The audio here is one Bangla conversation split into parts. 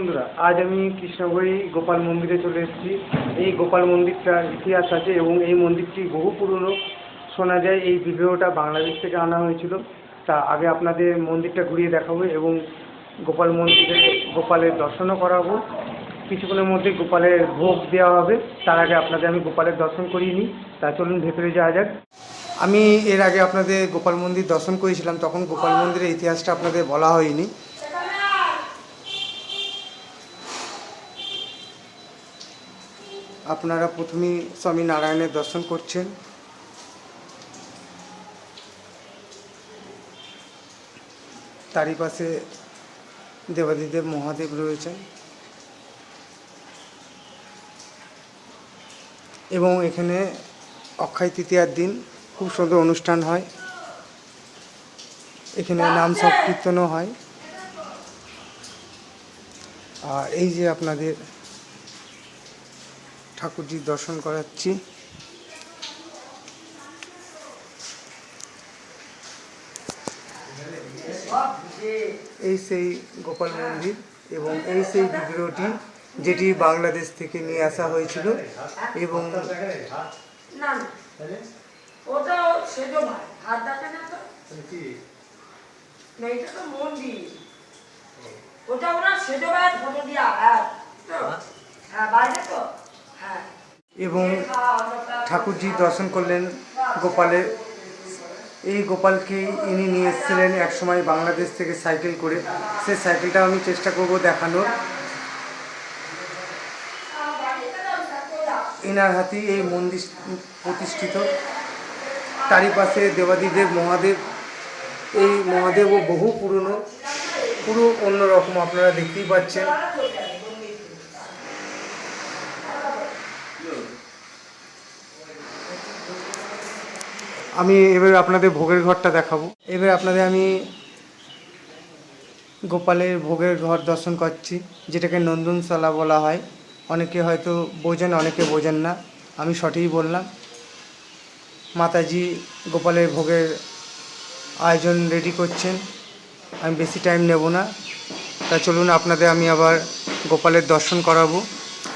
বন্ধুরা, আজ আমি কৃষ্ণগড়ি গোপাল মন্দিরে চলে এসেছি। এই গোপাল মন্দিরটার ইতিহাস আছে এবং এই মন্দিরটি বহু পুরনো। শোনা যায় এই বিগ্রহটা বাংলাদেশ থেকে আনা হয়েছিল। তা আগে আপনাদের মন্দিরটা ঘুরিয়ে দেখাবো এবং গোপাল মন্দিরে গোপালের দর্শনও করাবো। কিছুক্ষণের মধ্যে গোপালের ভোগ দেওয়া হবে। তার আগে আপনাদের আমি গোপালের দর্শন করিয়ে নিই। তা চলুন ভেতরে যাওয়া যাক। আমি এর আগে আপনাদের গোপাল মন্দির দর্শন করেছিলাম, তখন গোপাল মন্দিরের ইতিহাসটা আপনাদের বলা হয়নি। আপনারা প্রথমেই স্বামী নারায়ণের দর্শন করছেন। তারই পাশে দেবাদিদেব মহাদেব রয়েছেন। এবং এখানে অক্ষয় তৃতীয়ার দিন খুব সুন্দর অনুষ্ঠান হয়। এখানে নাম সংকীর্তনও হয়। আর এই যে আপনাদের ঠাকুরজির দর্শন করাচ্ছি। এই সেই গোপাল মন্দির এবং এই সেই বিগ্রহটি যেটি বাংলাদেশ থেকে নিয়ে আসা হয়েছিল এবং ওটা ওরা সেজো ভাই ফটো দিয়া হ্যাঁ হ্যাঁ বাইরে তো? এবং ঠাকুরজি দর্শন করলেন গোপালের এই গোপালকে ইনি নিয়ে এসেছিলেন একসময় বাংলাদেশ থেকে সাইকেল করে। সেই সাইকেলটা আমি চেষ্টা করব দেখানোর। এনার হাতেই এই মন্দির প্রতিষ্ঠিত। তারই পাশে দেবাদিদেব, মহাদেব। এই মহাদেবও বহু পুরনো, পুরো অন্যরকম আপনারা দেখতেই পাচ্ছেন। আমি এবার আপনাদের ভোগের ঘরটা দেখাবো। এবার আপনাদের আমি গোপালের ভোগের ঘর দর্শন করছি, যেটাকে নন্দনশালা বলা হয়। অনেকে হয়তো বোঝেন, অনেকে বোঝেন না। আমি সঠিক বললাম। মাতাজি গোপালের ভোগের আয়োজন রেডি করছেন। আমি বেশি টাইম নেব না। তা চলুন, আপনাদের আমি আবার গোপালের দর্শন করাবো।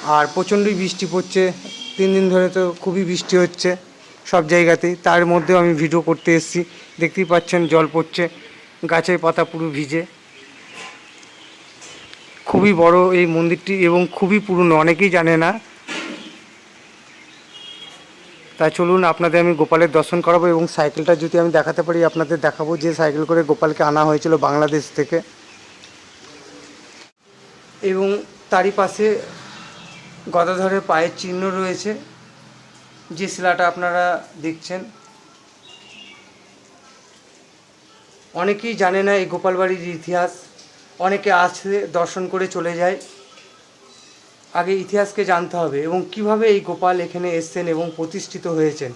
আর প্রচণ্ডই বৃষ্টি পড়ছে। তিন দিন ধরে তো খুবই বৃষ্টি হচ্ছে। সব জায়গাতেই তার মধ্যেও আমি ভিডিও করতে এসেছি। দেখতেই পাচ্ছেন, জল পড়ছে। গাছের পাতা পুরো ভিজে। খুবই বড় এই মন্দিরটি এবং খুবই পুরনো, অনেকেই জানে না। তা চলুন, আপনাদের আমি গোপালের দর্শন করাবো এবং সাইকেলটা যদি আমি দেখাতে পারি, আপনাদের দেখাবো যে সাইকেল করে গোপালকে আনা হয়েছিল বাংলাদেশ থেকে। এবং তারই পাশে গদাধরের পায়ের চিহ্ন রয়েছে। যে শিলাটা আপনারা দেখছেন, অনেকেই জানে না এই গোপাল বাড়ির ইতিহাস, অনেকে আসে দর্শন করে চলে যায়। আগে ইতিহাসকে জানতে হবে এবং কীভাবে এই গোপাল এখানে এসছেন এবং প্রতিষ্ঠিত হয়েছেন।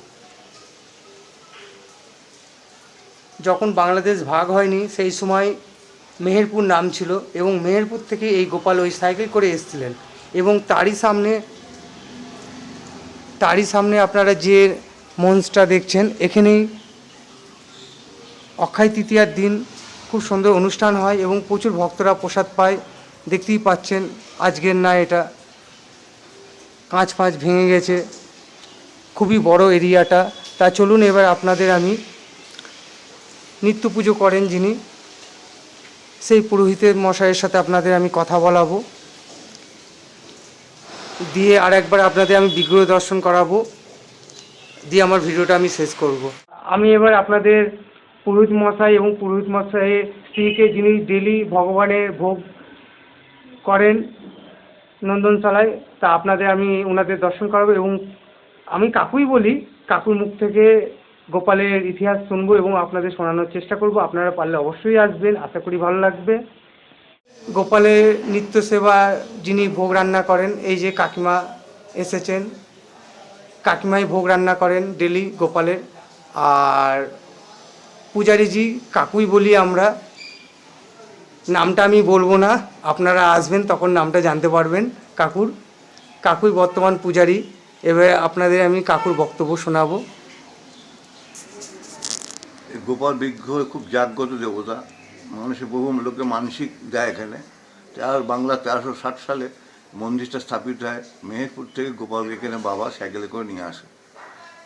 যখন বাংলাদেশ ভাগ হয়নি, সেই সময় মেহেরপুর নাম ছিল এবং মেহেরপুর থেকে এই গোপাল ওই সাইকেল করে এসেছিলেন এবং তারই সামনে তারই সামনে আপনারা যে মঞ্চটা দেখছেন, এখানেই অক্ষয় তৃতীয়ার দিন খুব সুন্দর অনুষ্ঠান হয় এবং প্রচুর ভক্তরা প্রসাদ পায়। দেখতেই পাচ্ছেন, আজকের না এটা। কাঁচ ফাঁচ ভেঙে গেছে। খুবই বড় এরিয়াটা। তা চলুন এবার আপনাদের আমি নিত্য পুজো করেন যিনি, সেই পুরোহিতের মশাইয়ের সাথে আপনাদের আমি কথা বলাবো। দিয়ে আর একবার আপনাদের আমি বিগ্রহ দর্শন করাবো। দিয়ে আমার ভিডিওটা আমি শেষ করব। আমি এবার আপনাদের পুরোহিত মশাই এবং পুরোহিত মশাইয়ের স্ত্রীকে যিনি ডেলি ভগবানের ভোগ করেন নন্দনশালায়, তা আপনাদের আমি ওনাদের দর্শন করাবো এবং আমি কাকুই বলি, কাকুর মুখ থেকে গোপালের ইতিহাস শুনব এবং আপনাদের শোনানোর চেষ্টা করব। আপনারা পারলে অবশ্যই আসবেন, আশা করি ভালো লাগবে। গোপালের নিত্য সেবা যিনি ভোগ রান্না করেন, এই যে কাকিমা এসেছেন। কাকিমাই ভোগ রান্না করেন ডেলি গোপালের। আর পূজারীজি, কাকুই বলি আমরা, নামটা আমি বলব না, আপনারা আসবেন তখন নামটা জানতে পারবেন কাকুর। কাকুই বর্তমান পূজারী, এবারে আপনাদের আমি কাকুর বক্তব্য শোনাবো। গোপাল বিগ্রহ খুব জাগ্রত দেবতা। মানুষের বহু লোকে মানসিক দেয় এখানে। তেরো বাংলা তেরোশো ষাট সালে মন্দিরটা স্থাপিত হয় মেহেরপুর থেকে গোপাল এখানে বাবা সাইকেলে করে নিয়ে আসে।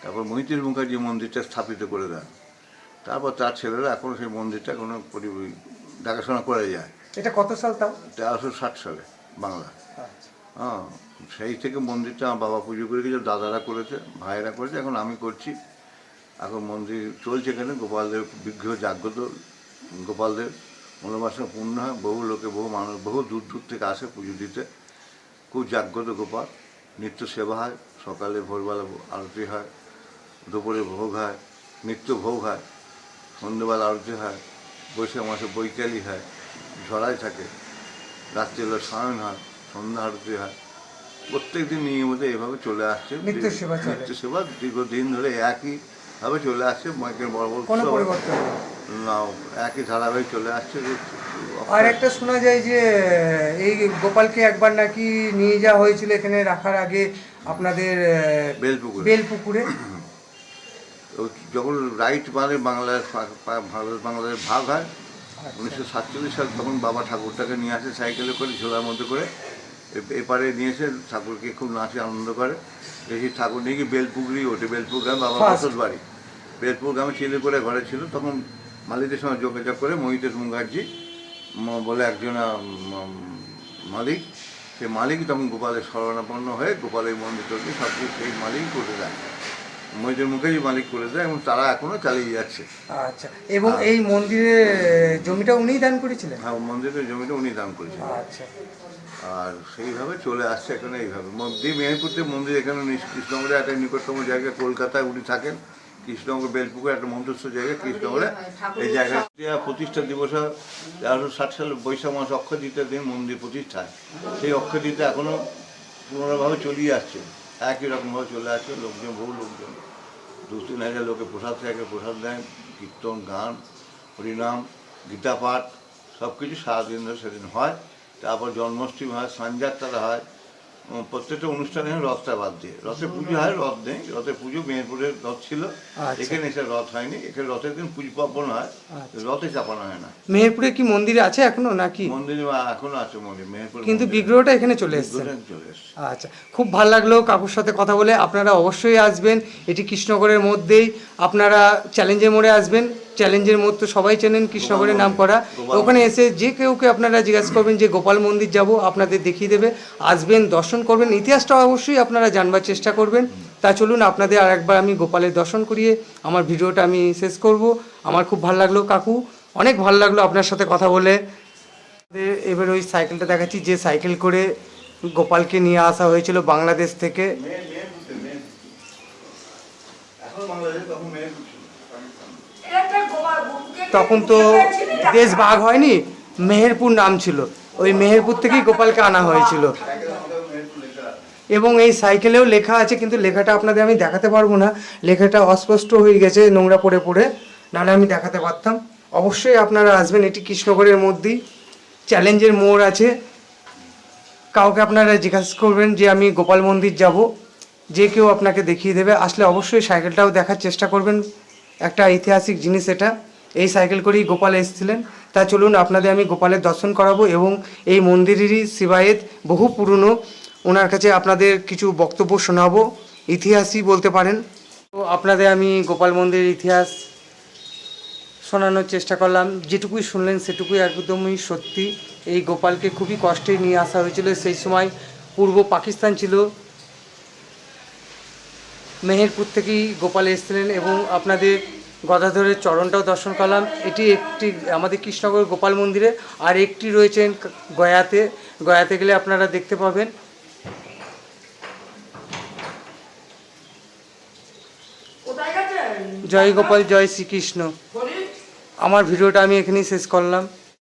তারপর মৈত্রী মুখার্জি মন্দিরটা স্থাপিত করে দেন। তারপর তার ছেলেরা এখনও সেই মন্দিরটা কোনো পরি- দেখাশোনা করে যায়। এটা কত সাল তাও? তেরোশো ষাট সালে বাংলা। আচ্ছা। হ্যাঁ সেই থেকে মন্দিরটা আমার বাবা পুজো করে গেছে দাদারা করেছে ভাইয়েরা করেছে এখন আমি করছি। এখন মন্দির চলছে এখানে গোপালদেব বিগ্রহ জাগ্রত গোপালদেব মনোবাসনা পূর্ণ হয় বহু লোকে বহু মানুষ বহু দূর দূর থেকে আসে পুজো দিতে। খুব জাগ্রত গোপাল। নিত্য সেবা হয় সকালে ভোরবেলা আরতি হয় দুপুরে ভোগ হয় নিত্য ভোগ হয় সন্ধ্যেবেলা আরতি হয় বৈশাখ মাসে বৈকালি হয় ঝড়াই থাকে রাত্রিবেলা শয়ন হয় সন্ধ্যা আরতি হয়। প্রত্যেক দিন নিয়মিত এভাবে চলে আসছে। নিত্য সেবা। নিত্য সেবা দীর্ঘদিন ধরে একই ভাবে চলে আসছে মাইকের বড় বড় কোনো পরিবর্তন না একই ধারাবাহিক চলে আসছে আর একটা শোনা যায় যে এই গোপালকে একবার নাকি নিয়ে যাওয়া হয়েছিল এখানে রাখার আগে আপনাদের বেলপুকুরে। বেলপুকুরে। যখন রাইট মানে বাংলার ভারত বাংলাদেশ ভাগ হয় উনিশশো সাতচল্লিশ সাল তখন বাবা ঠাকুরটাকে নিয়ে আসে সাইকেলে করে ঝোলার মধ্যে করে। এপারে নিয়ে এসে ঠাকুরকে খুব নাচে আনন্দ করে। দেখি ঠাকুর নিয়ে গিয়ে বেলপুকুরি ওঠে বেলপুকুর First. বসত বাড়ি। বেলপুর গ্রামে ছেলে করে ঘরে ছিল তখন মালিকের সঙ্গে যোগাযোগ করে মহিতেশ মুখার্জি বলে একজন মালিক। সেই মালিক তখন গোপালের শরণাপন্ন হয়ে গোপালের মন্দির তৈরি সব কিছু সেই মালিক করে দেয়। মহিতেশ মুখার্জি মালিক করে দেয় এবং তারা এখনও চালিয়ে যাচ্ছে। আচ্ছা এবং এই মন্দিরের জমিটা উনিই দান করেছিলেন? হ্যাঁ মন্দিরের জমিটা উনি দান করেছেন আচ্ছা। আর সেইভাবে চলে আসছে এখানে এইভাবে। মন্দির মেহেরপুরতে মন্দির এখানে কৃষ্ণনগরে একটা নিকটতম জায়গায় কলকাতায় উনি থাকেন। কৃষ্ণনগর বেলপুকুর একটা মন্ত্রস্থ জায়গা কৃষ্ণনগরে এই জায়গায় প্রতিষ্ঠা দিবস হয় তেরোশো ষাট সালে বৈশাখ মাস অক্ষয় দ্বিতীয় দিন মন্দির প্রতিষ্ঠায়। সেই অক্ষয় দ্বিতীয় এখনও পুনরাভাবে চলিয়ে আসছে। একই রকমভাবে চলে আসছে লোকজন বহু লোকজন। দু তিন হাজার লোকে প্রসাদ থাকে প্রসাদ দেন কীর্তন গান হরিনাম গীতা পাঠ সব কিছু সারাদিন ধরে সেদিন হয়। তারপর জন্মাষ্টমী হয় সানযাত্রা হয়। প্রত্যেকটা অনুষ্ঠানে রথটা বাদ দিয়ে। রথে পুজো হয় রথ নেই। রথে পুজো মেহেরপুরের রথ ছিল। আচ্ছা। এখানে এসে রথ হয়নি। এখানে রথের দিন পুজো পার্বণ হয়। আচ্ছা। রথে চাপানো হয় না। মেহেরপুরে কি মন্দির আছে এখনও নাকি? মন্দিরে এখনও আছে মন্দির মেহেরপুর কিন্তু বিগ্রহটা এখানে চলে এসছে। চলে এসছে। আচ্ছা। খুব ভালো লাগল কাকুর সাথে কথা বলে। আপনারা অবশ্যই আসবেন। এটি কৃষ্ণনগরের মধ্যেই। আপনারা চ্যালেঞ্জের মোড়ে আসবেন। চ্যালেঞ্জের তো সবাই চেনেন কৃষ্ণনগরের নাম করা। ওখানে এসে যে কেউকে আপনারা জিজ্ঞাসা করবেন যে গোপাল মন্দির যাব, আপনাদের দেখিয়ে দেবে। আসবেন, দর্শন করবেন। ইতিহাসটা অবশ্যই আপনারা জানবার চেষ্টা করবেন। তা চলুন আপনাদের আর একবার আমি গোপালের দর্শন করিয়ে আমার ভিডিওটা আমি শেষ করব। আমার খুব ভালো লাগল কাকু। অনেক ভালো লাগল আপনার সাথে কথা বলে। এবার ওই সাইকেলটা দেখাচ্ছি, যে সাইকেল করে গোপালকে নিয়ে আসা হয়েছিল বাংলাদেশ থেকে মেহের মেহেরপুরে মেহেরপুর এখন বাংলাদেশে তখন মেহেরপুর ছিল এটা গোপাল বুকে তখন তো দেশ ভাগ হয়নি, মেহেরপুর নাম ছিল। ওই মেহেরপুর থেকেই গোপালকে আনা হয়েছিল। এবং এই সাইকেলেও লেখা আছে, কিন্তু লেখাটা আপনাদের আমি দেখাতে পারব না। লেখাটা অস্পষ্ট হয়ে গেছে, নোংরা পড়ে পড়ে। নাহলে আমি দেখাতে পারতাম। অবশ্যই আপনারা আসবেন, এটি কৃষ্ণগড়ের মধ্যেই। চ্যালেঞ্জের মোড় আছে। কাউকে আপনারা জিজ্ঞাসা করবেন যে আমি গোপাল মন্দির যাব, যে কেউ আপনাকে দেখিয়ে দেবে। আসলে অবশ্যই সাইকেলটাও দেখার চেষ্টা করবেন। একটা ঐতিহাসিক জিনিস এটা। এই সাইকেল করেই গোপাল এসেছিলেন। তা চলুন আপনাদের আমি গোপালের দর্শন করাবো এবং এই মন্দিরেরই শিবায়েত বহু পুরনো। ওনার কাছে আপনাদের কিছু বক্তব্য শোনাবো। ইতিহাসই বলতে পারেন। তো আপনাদের আমি গোপাল মন্দিরের ইতিহাস শোনানোর চেষ্টা করলাম। যেটুকুই শুনলেন সেটুকুই একদমই সত্যি। এই গোপালকে খুবই কষ্টে নিয়ে আসা হয়েছিল। সেই সময় পূর্ব পাকিস্তান ছিল। মেহেরপুর থেকেই গোপাল এসেছিলেন এবং আপনাদের গদাধরের চরণটাও দর্শন করলাম। এটি একটি আমাদের কৃষ্ণনগর গোপাল মন্দিরে আর একটি রয়েছেন গয়াতে। গয়াতে গেলে আপনারা দেখতে পাবেন। জয় গোপাল জয় শ্রীকৃষ্ণ। আমার ভিডিওটা আমি এখানেই শেষ করলাম।